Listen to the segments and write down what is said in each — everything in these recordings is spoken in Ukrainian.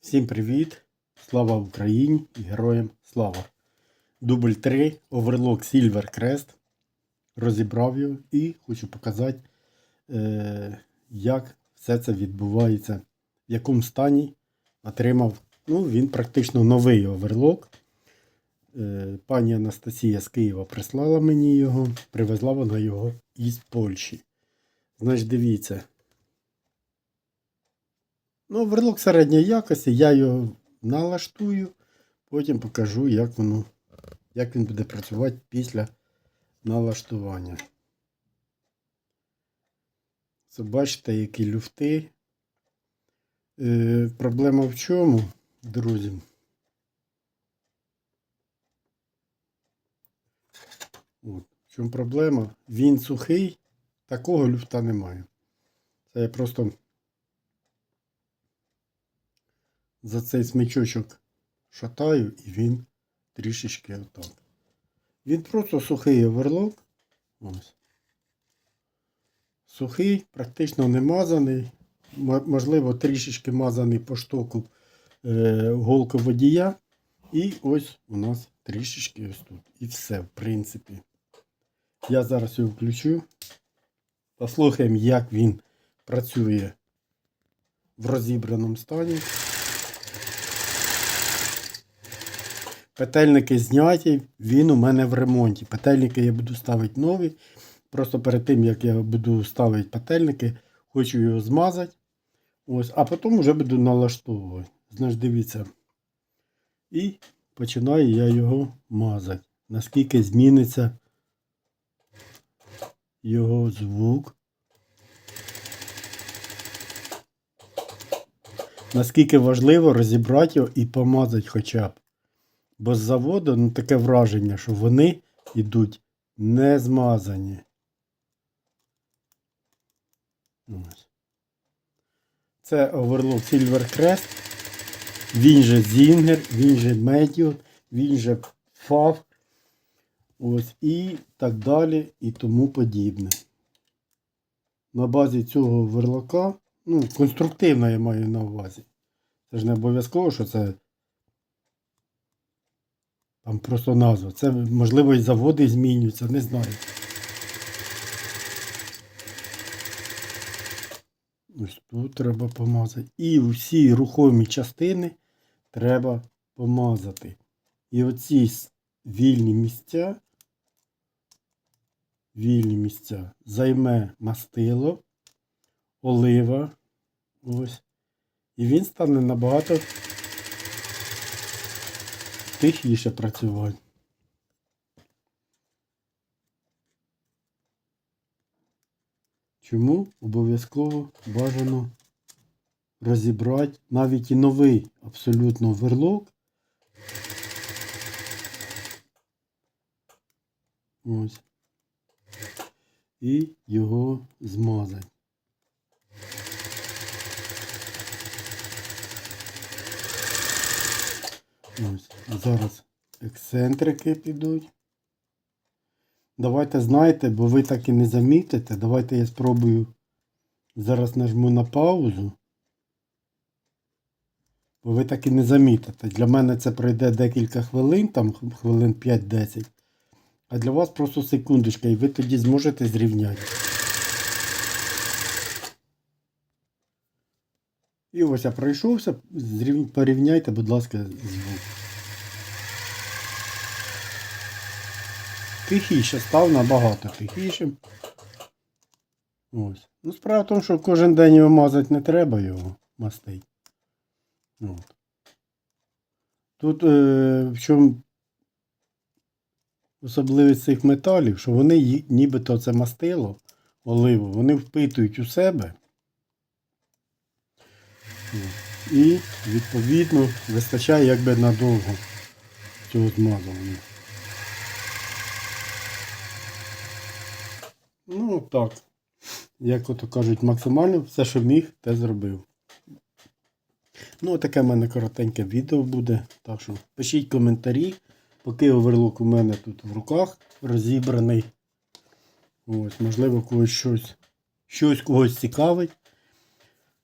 Всім привіт! Слава Україні і героям слава! Дубль 3, Overlock Silver Crest. Розібрав його і хочу показати, е, як все це відбувається, в якому стані отримав. Ну, він практично новий оверлок. Е, пані Анастасія з Києва прислала мені його, привезла вона його із Польщі. Значить, дивіться. Ну, верлок середньої якості, я його налаштую, потім покажу, як воно, як він буде працювати після налаштування. Це бачите, які люфти. Е, проблема в чому, друзі? От. В чому проблема? Він сухий, такого люфта немає. Це я просто за цей смичочок шатаю і він трішечки отак. Він просто сухий оверлок. Ось. Сухий, практично не мазаний. Можливо, трішечки мазаний по штоку е, голку водія. І ось у нас трішечки ось тут. І все, в принципі. Я зараз його включу. Послухаємо, як він працює в розібраному стані. Петельники зняті, він у мене в ремонті. Петельники я буду ставити нові. Просто перед тим, як я буду ставити петельники, хочу його змазати. Ось, а потім вже буду налаштовувати. Значить, дивіться. І починаю я його мазати. Наскільки зміниться його звук. Наскільки важливо розібрати його і помазати хоча б. Бо з заводу ну, таке враження, що вони йдуть не змазані. Це Overlock Silver Crest. Він же Zinger, він же Medium, він же FAV. Ось і так далі і тому подібне. На базі цього верлока, ну, конструктивно я маю на увазі. Це ж не обов'язково, що це там просто назва. Це, можливо, і заводи змінюються, не знаю. Ось тут треба помазати. І всі рухомі частини треба помазати. І оці вільні місця, вільні місця займе мастило, олива. Ось. І він стане набагато тихіше працювати. Чому обов'язково бажано розібрати навіть і новий абсолютно верлок. Ось. І його змазати. Ось. Зараз ексцентрики підуть. Давайте знаєте, бо ви так і не замітите. Давайте я спробую. Зараз нажму на паузу. Бо ви так і не замітите. Для мене це пройде декілька хвилин, там хвилин 5-10. А для вас просто секундочка, і ви тоді зможете зрівняти. І ось я пройшовся. Порівняйте, будь ласка, звук. Тихіше став набагато тихішим. Ось. Ну, справа в тому, що кожен день його мазати не треба його мастить. От. Тут е, в чому особливість цих металів, що вони нібито це мастило, оливу, вони впитують у себе. І, відповідно, вистачає якби надовго цього змазування. Ну, так. Як ото кажуть, максимально все, що міг, те зробив. Ну, таке в мене коротеньке відео буде. Так що пишіть коментарі. Поки оверлок у мене тут в руках розібраний. Ось, можливо, когось щось, щось когось цікавить.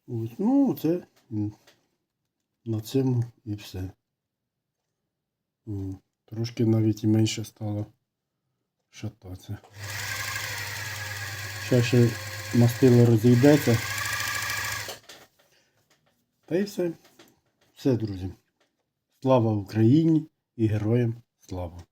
Ось, ну, це на цьому і все. Трошки навіть і менше стало шататися. Ще ще мастило розійдеться. Та й все. Все, друзі. Слава Україні і героям слава!